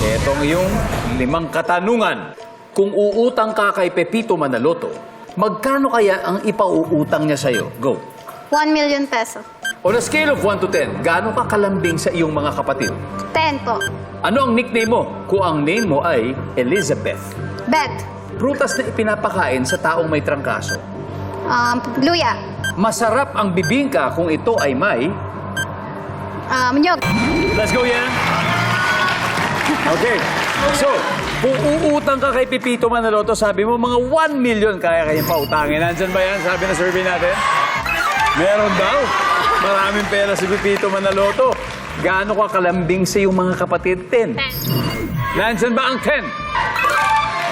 Etong iyong limang katanungan. Kung uutang ka kay Pepito Manaloto, magkano kaya ang ipauutang niya sa'yo? Go. 1 million peso. On a scale of 1 to 10, gaano ka kalambing sa iyong mga kapatid? 10 po. Ano ang nickname mo kung ang name mo ay Elizabeth? Beth. Prutas na ipinapakain sa taong may trangkaso. Um, luya. Masarap ang bibingka kung ito ay may... Um, nyog. Let's go, Yan! Okay. So, kung uutang ka kay Pipito Manaloto, sabi mo mga 1 million kaya kayong pautangin. Nandyan ba yan? Sabi na survey natin. Meron daw. Maraming pera si Pipito Manaloto. Gaano ka kalambing sa iyong mga kapatid? 10. Nandyan ba ang 10?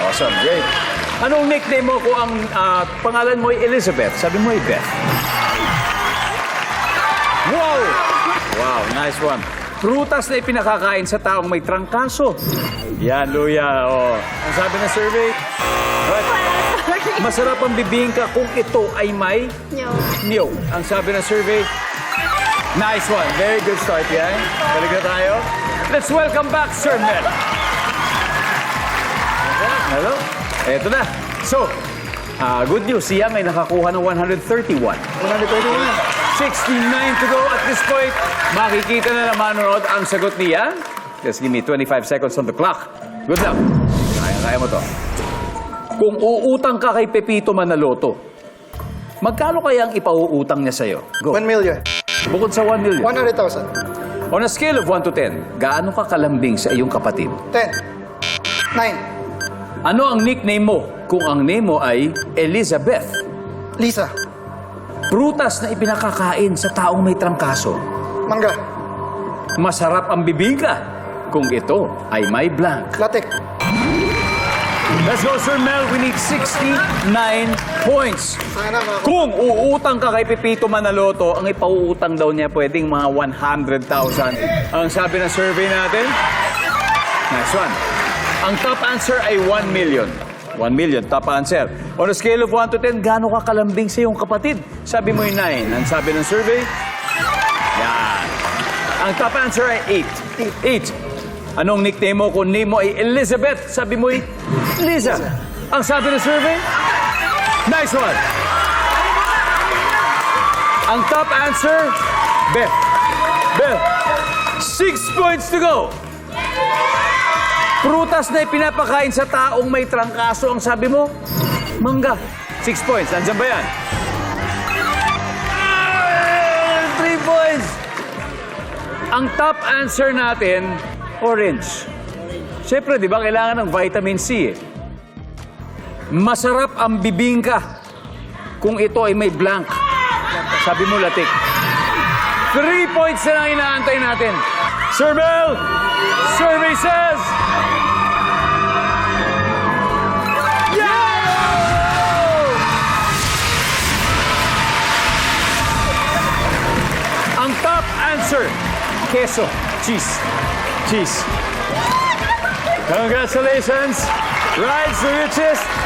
Awesome, great. Anong nickname mo kung ang ah, pangalan mo ay Elizabeth? Sabi mo ay Beth. Wow! Wow, nice one. Prutas na ipinakakain sa taong may trangkaso. Yan, Luya. Oh. Ang sabi ng survey, masarap ang bibingka kung ito ay may niyog. Ang sabi ng survey, nice one. Very good start yan. Balik na tayo. Let's welcome back, Sir Mel. Hello? Eto na. So, ah, good news. Si Yang ay nakakuha ng 131. 131. 69 to go. At this point, makikita na naman manonood ang sagot ni Yang. Just give me 25 seconds on the clock. Good luck. Kaya-kaya mo to. Kung uutang ka kay Pepito Manaloto, magkano kaya ang ipauutang niya sa'yo? Go. 1 million. Bukod sa 1 million. 100,000. On a scale of 1 to 10, gaano ka kalambing sa iyong kapatid? 10. 9. Ano ang nickname mo kung ang name mo ay Elizabeth? Lisa. Prutas na ipinakakain sa taong may trangkaso. Mangga. Masarap ang bibingka kung ito ay may blank. Latek. Let's go, Sir Mel. We need 69 points. Sana Kung uutang ka kay Pepito Manaloto, ang ipauutang daw niya pwedeng mga 100,000. Ang sabi ng survey natin, nice one. Ang top answer ay 1 million. 1 million, top answer. On a scale of 1 to 10, gaano ka kalambing sa iyong kapatid? Sabi mo yung 9. Ang sabi ng survey, yan. Ang top answer ay 8. 8. Anong nickname mo kung name mo ay Elizabeth? Sabi mo ay Lisa. Ang sabi ng survey, nice one. Ang top answer, Beth. Beth. Six points to go. Prutas na ipinapakain sa taong may trangkaso. Ang sabi mo, mangga. Six points. Nandiyan ba yan? Three points. Ang top answer natin, orange. Siyempre, di ba, kailangan ng vitamin C eh. Masarap ang bibingka kung ito ay may blank. Sabi mo, latik. Three points na lang inaantay natin. Sir Mel, says... Yeah! Ang top answer, queso, cheese. Cheese. Congratulations! Rides the richest